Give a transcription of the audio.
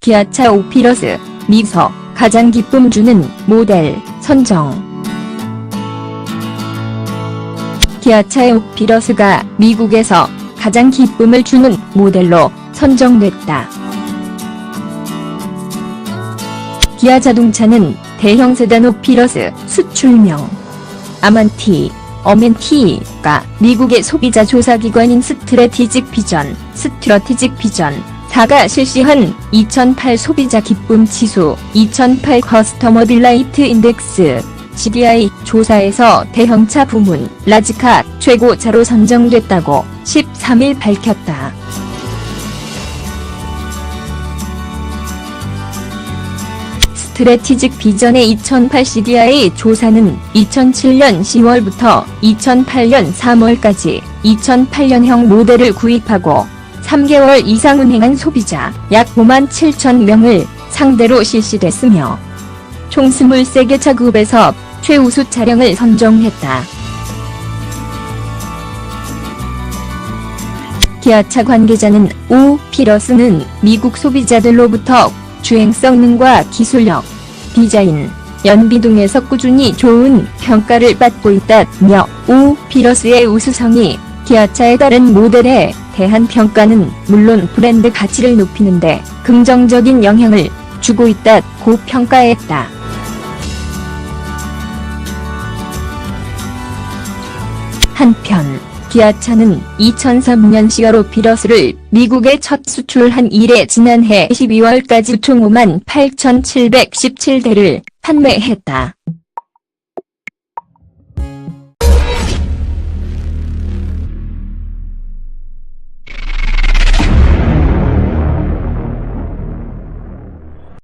기아차 오피러스, 미서, 가장 기쁨 주는 모델, 선정. 기아차의 오피러스가 미국에서 가장 기쁨을 주는 모델로 선정됐다. 기아 자동차는 대형 세단 오피러스 수출명 아만티, 어멘티가 미국의 소비자 조사기관인 스트레티직 비전, 스트러티직 비전 4가 실시한 2008 소비자 기쁨 지수, 2008 커스터머 딜라이트 인덱스, CDI 조사에서 대형차 부문 라지카 최고차로 선정됐다고 13일 밝혔다. 스트레티직 비전의 2008 CDI 조사는 2007년 10월부터 2008년 3월까지 2008년형 모델을 구입하고 3개월 이상 운행한 소비자 약 5만 7천 명을 상대로 실시됐으며 총 23개 차 그룹에서 최우수 차량을 선정했다. 기아차 관계자는 오 피러스는 미국 소비자들로부터 주행 성능과 기술력, 디자인, 연비 등에서 꾸준히 좋은 평가를 받고 있다며 오 피러스의 우수성이 기아차의 다른 모델에 대한 평가는 물론 브랜드 가치를 높이는데 긍정적인 영향을 주고 있다고 평가했다. 한편 기아차는 2003년 시어로 피러스를 미국에 첫 수출한 이래 지난해 12월까지 총 5만 8,717대를 판매했다.